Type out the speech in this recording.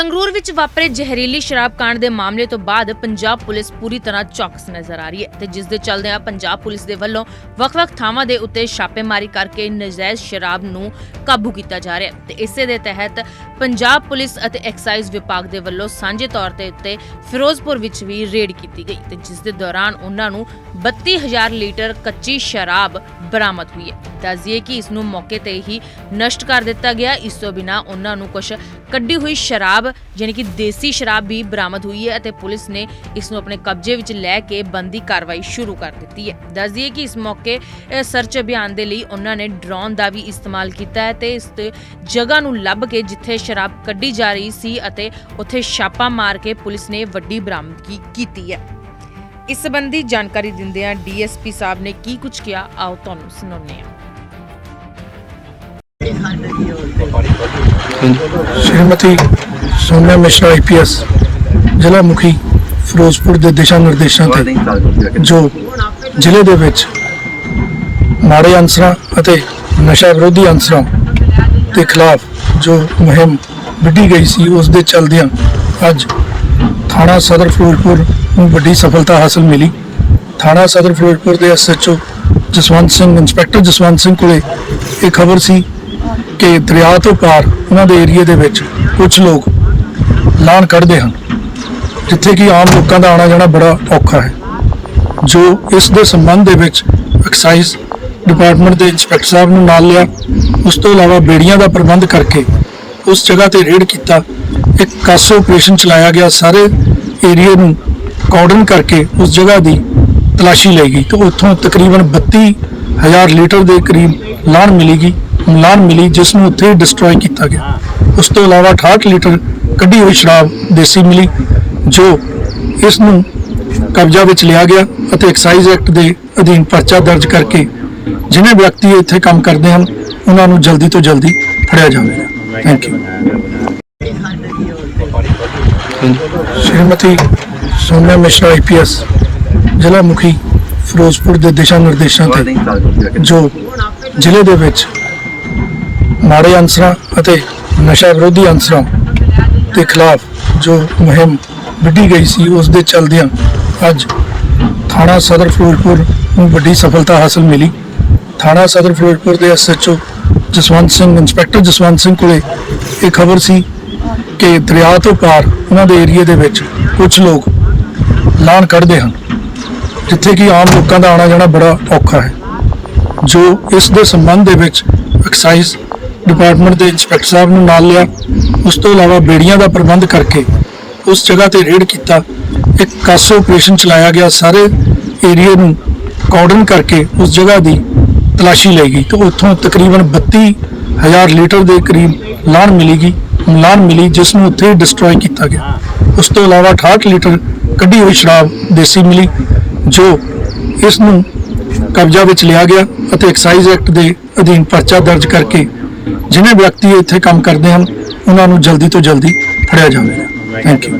ਸੰਗਰੂਰ ਵਿੱਚ ਵਾਪਰੇ ਜ਼ਹਿਰੀਲੀ ਸ਼ਰਾਬ ਕਾਂਡ ਦੇ ਮਾਮਲੇ ਤੋਂ ਬਾਅਦ ਪੰਜਾਬ ਪੁਲਿਸ ਪੂਰੀ ਤਰ੍ਹਾਂ ਚੌਕਸ ਨਜ਼ਰ ਆ ਰਹੀ ਹੈ ਤੇ ਜਿਸ ਦੇ ਚੱਲਦਿਆਂ ਪੰਜਾਬ ਪੁਲਿਸ ਦੇ ਵੱਲੋਂ ਵੱਖ-ਵੱਖ ਥਾਵਾਂ ਦੇ ਉੱਤੇ ਛਾਪੇਮਾਰੀ ਕਰਕੇ ਨਜਾਇਜ਼ ਸ਼ਰਾਬ ਨੂੰ ਕਾਬੂ ਕੀਤਾ ਜਾ ਰਿਹਾ ਹੈ ਤੇ ਇਸੇ ਦੇ ਤਹਿਤ ਪੰਜਾਬ ਪੁਲਿਸ ਅਤੇ ਐਕਸਾਈਜ਼ ਵਿਭਾਗ ਦੇ ਵੱਲੋਂ ਸਾਂਝੇ ਤੌਰ ਤੇ ਉੱਤੇ ਫਿਰੋਜ਼ਪੁਰ ਵਿੱਚ ਵੀ ਰੇਡ ਕੀਤੀ ਗਈ ਤੇ ਜਿਸ ਦੇ ਦੌਰਾਨ ਉਹਨਾਂ ਨੂੰ 32000 ਲੀਟਰ ਕੱਚੀ ਸ਼ਰਾਬ ਬਰਾਮਦ ਹੋਈ ਹੈ। ਦੱਸਦੀਏ ਕਿ ਇਸ ਨੂੰ ਮੌਕੇ ਤੇ ਹੀ ਨਸ਼ਟ ਕਰ ਦਿੱਤਾ ਗਿਆ। ਇਸ ਤੋਂ ਬਿਨਾ ਉਹਨਾਂ ਨੂੰ ਕੁਝ ਕੱਢੀ ਹੋਈ ਸ਼ਰਾਬ ਯਾਨੀ ਕਿ ਦੇਸੀ ਸ਼ਰਾਬ ਵੀ ਬਰਾਮਦ ਹੋਈ ਹੈ ਅਤੇ ਪੁਲਿਸ ਨੇ ਇਸ ਨੂੰ ਆਪਣੇ ਕਬਜ਼ੇ ਵਿੱਚ ਲੈ ਕੇ ਬੰਦੀ ਕਾਰਵਾਈ ਸ਼ੁਰੂ ਕਰ ਦਿੱਤੀ ਹੈ। ਦੱਸਦੀਏ ਕਿ ਇਸ ਮੌਕੇ ਸਰਚ ਅਭਿਆਨ ਦੇ ਲਈ ਉਹਨਾਂ ਨੇ ਡਰੋਨ ਦਾ ਵੀ ਇਸਤੇਮਾਲ ਕੀਤਾ ਹੈ ਤੇ ਇਸ ਜਗ੍ਹਾ ਨੂੰ ਲੱਭ ਕੇ ਜਿੱਥੇ ਸ਼ਰਾਬ ਕੱਢੀ ਜਾ ਰਹੀ ਸੀ ਅਤੇ ਉੱਥੇ ਛਾਪਾ ਮਾਰ ਕੇ ਪੁਲਿਸ ਨੇ ਵੱਡੀ ਬਰਾਮਦਗੀ ਕੀਤੀ ਹੈ। ਇਸ ਸੰਬੰਧੀ ਜਾਣਕਾਰੀ ਦਿੰਦਿਆਂ ਡੀਐਸਪੀ ਸਾਹਿਬ ਨੇ ਕੀ ਕੁਝ ਕਿਹਾ, ਆਓ ਤੁਹਾਨੂੰ ਸੁਣਾਉਂਦੇ ਆ ਸ਼੍ਰੀਮਤੀ ਸੋਨੀਆ ਮਿਸ਼ਰਾ ਆਈਪੀਐਸ ਜ਼ਿਲ੍ਹਾ ਮੁਖੀ, ਫਿਰੋਜ਼ਪੁਰ ਦੇ ਦਿਸ਼ਾ ਨਿਰਦੇਸ਼ਾਂ ਤੇ, ਜੋ ਜ਼ਿਲ੍ਹੇ ਦੇ ਵਿੱਚ ਮਾੜੇ ਅਨਸਰਾਂ ਅਤੇ ਨਸ਼ਾ ਵਿਰੋਧੀ ਅਨਸਰਾਂ ਦੇ ਖਿਲਾਫ ਜੋ ਮੁਹਿੰਮ ਵਿੱਢੀ ਗਈ ਸੀ, ਉਸ ਦੇ ਚਲਦਿਆਂ ਅੱਜ ਥਾਣਾ ਸਦਰ ਫਿਰੋਜ਼ਪੁਰ ਨੂੰ ਵੱਡੀ ਸਫਲਤਾ ਹਾਸਲ ਮਿਲੀ। ਥਾਣਾ ਸਦਰ ਫਿਰੋਜ਼ਪੁਰ ਦੇ ਐਸਐਚਓ ਜਸਵੰਤ ਸਿੰਘ, ਇੰਸਪੈਕਟਰ ਜਸਵੰਤ ਸਿੰਘ ਕੋਲੇ ਇਹ ਖਬਰ ਸੀ ਕਿ ਦਰਿਆ ਤੋਂ ਪਾਰ ਉਹਨਾਂ ਦੇ ਏਰੀਆ ਦੇ ਵਿੱਚ ਕੁਝ ਲੋਕ ਲਾਣ ਕੱਢਦੇ ਹਨ। ਜਿੱਥੇ ਕਿ ਆਮ ਲੋਕਾਂ ਦਾ ਆਣਾ ਜਾਣਾ ਬੜਾ ਔਖਾ ਹੈ। ਜੋ ਇਸ ਦੇ ਸੰਬੰਧ ਦੇ ਵਿੱਚ ਐਕਸਾਈਜ਼ ਡਿਪਾਰਟਮੈਂਟ ਦੇ ਇੰਸਪੈਕਟਰ ਸਾਹਿਬ ਨੂੰ ਨਾਲ ਲਿਆ, ਉਸ ਤੋਂ ਇਲਾਵਾ ਬੇੜੀਆਂ ਦਾ ਪ੍ਰਬੰਧ ਕਰਕੇ ਉਸ ਜਗ੍ਹਾ ਤੇ ਰੇਡ ਕੀਤਾ, ਇੱਕ ਕਾਸ ਆਪਰੇਸ਼ਨ ਚਲਾਇਆ ਗਿਆ, ਸਾਰੇ ਏਰੀਆ ਨੂੰ ਕਾਰਡਨ ਕਰਕੇ ਉਸ ਜਗ੍ਹਾ ਦੀ ਤਲਾਸ਼ੀ ਲਈ ਗਈ। ਤੇ ਉੱਥੋਂ ਤਕਰੀਬਨ 32000 ਲੀਟਰ ਦੇ ਕਰੀਬ ਲਾਣ ਮਿਲੀਗੀ ਲਾਣ ਮਿਲੀ, ਜਿਸ ਨੂੰ ਉੱਥੇ ਡਿਸਟਰੋਏ ਕੀਤਾ ਗਿਆ। ਉਸ ਤੋਂ ਇਲਾਵਾ 68 ਲੀਟਰ ਕੱਢੀ ਹੋਈ ਸ਼ਰਾਬ ਦੇਸੀ ਮਿਲੀ, ਜੋ ਇਸ ਨੂੰ ਕਬਜ਼ਾ ਵਿੱਚ ਲਿਆ ਗਿਆ ਅਤੇ ਐਕਸਾਈਜ਼ ਐਕਟ ਦੇ ਅਧੀਨ ਪਰਚਾ ਦਰਜ ਕਰਕੇ ਜਿਨੇ ਵਿਅਕਤੀ ਇੱਥੇ ਕੰਮ ਕਰਦੇ ਹਨ, ਉਹਨਾਂ ਨੂੰ ਜਲਦੀ ਤੋਂ ਜਲਦੀ ਫੜਿਆ ਜਾਵੇਗਾ ਥੈਂਕ ਯੂ ਸ਼੍ਰੀਮਤੀ ਸੋਨਾ ਮਿਸ਼ਰਾ ਆਈਪੀਐਸ ਜ਼ਿਲ੍ਹਾ ਮੁਖੀ, ਫਿਰੋਜ਼ਪੁਰ ਦੇ ਦਿਸ਼ਾ ਨਿਰਦੇਸ਼ਾਂ ਤੇ, ਜੋ ਜ਼ਿਲ੍ਹੇ ਦੇ ਵਿੱਚ ਮਾੜੇ ਅਨਸਰਾਂ ਅਤੇ ਨਸ਼ਾ ਵਿਰੋਧੀ ਅਨਸਰਾਂ ਦੇ ਖਿਲਾਫ ਜੋ ਮੁਹਿੰਮ ਵਿੱਢੀ ਗਈ ਸੀ, ਉਸ ਦੇ ਚਲਦਿਆਂ ਅੱਜ ਥਾਣਾ ਸਦਰ ਫਿਰੋਜ਼ਪੁਰ ਨੂੰ ਵੱਡੀ ਸਫਲਤਾ ਹਾਸਲ ਮਿਲੀ। ਥਾਣਾ ਸਦਰ ਫਿਰੋਜ਼ਪੁਰ ਦੇ ਐਸਐਚਓ ਜਸਵੰਤ ਸਿੰਘ, ਇੰਸਪੈਕਟਰ ਜਸਵੰਤ ਸਿੰਘ ਕੋਲੇ ਇਹ ਖਬਰ ਸੀ ਕਿ ਦਰਿਆ ਤੋਂ ਪਾਰ ਉਹਨਾਂ ਦੇ ਏਰੀਆ ਦੇ ਵਿੱਚ ਕੁਝ ਲੋਕ ਲਾਣ ਕੱਢਦੇ ਹਨ, ਜਿੱਥੇ ਕਿ ਆਮ ਲੋਕਾਂ ਦਾ ਆਣਾ ਜਾਣਾ ਬੜਾ ਔਖਾ ਹੈ, ਜੋ ਇਸ ਦੇ ਸੰਬੰਧ ਦੇ ਵਿੱਚ ਐਕਸਾਈਜ਼ ਡਿਪਾਰਟਮੈਂਟ ਦੇ ਇੰਸਪੈਕਟਰ ਸਾਹਿਬ ਨੂੰ ਨਾਲ ਲਿਆ। ਉਸ ਤੋਂ ਇਲਾਵਾ ਬੇੜੀਆਂ ਦਾ ਪ੍ਰਬੰਧ ਕਰਕੇ ਉਸ ਜਗ੍ਹਾ ਤੇ ਰੇਡ ਕੀਤਾ। ਇੱਕ ਕਾਸ ਆਪਰੇਸ਼ਨ ਚਲਾਇਆ ਗਿਆ। ਸਾਰੇ ਏਰੀਆ ਨੂੰ ਕਾਰਡਨ ਕਰਕੇ ਉਸ ਜਗ੍ਹਾ ਦੀ ਤਲਾਸ਼ੀ ਲਈ ਗਈ। ਤੇ ਉੱਥੋਂ ਤਕਰੀਬਨ 32000 ਲੀਟਰ ਦੇ ਕਰੀਬ ਲਾਣ ਮਿਲੀਗੀ ਲਾਣ ਮਿਲੀ, ਜਿਸ ਨੂੰ ਉੱਥੇ ਡਿਸਟਰੋਏ ਕੀਤਾ ਗਿਆ। ਉਸ ਤੋਂ ਇਲਾਵਾ 68 ਲੀਟਰ ਕੱਢੀ ਹੋਈ ਸ਼ਰਾਬ ਦੇਸੀ ਮਿਲੀ, ਜੋ ਇਸ ਨੂੰ ਕਬਜ਼ਾ ਵਿੱਚ ਲਿਆ ਗਿਆ ਅਤੇ ਐਕਸਾਈਜ਼ ਐਕਟ ਦੇ ਅਧੀਨ ਪਰਚਾ ਦਰਜ ਕਰਕੇ ਜਿਨੇ ਵਿਅਕਤੀ ਇੱਥੇ ਕੰਮ ਕਰਦੇ ਹਨ, ਉਹਨਾਂ ਨੂੰ ਜਲਦੀ ਤੋਂ ਜਲਦੀ ਫੜਿਆ ਜਾਵੇਗਾ ਥੈਂਕ ਯੂ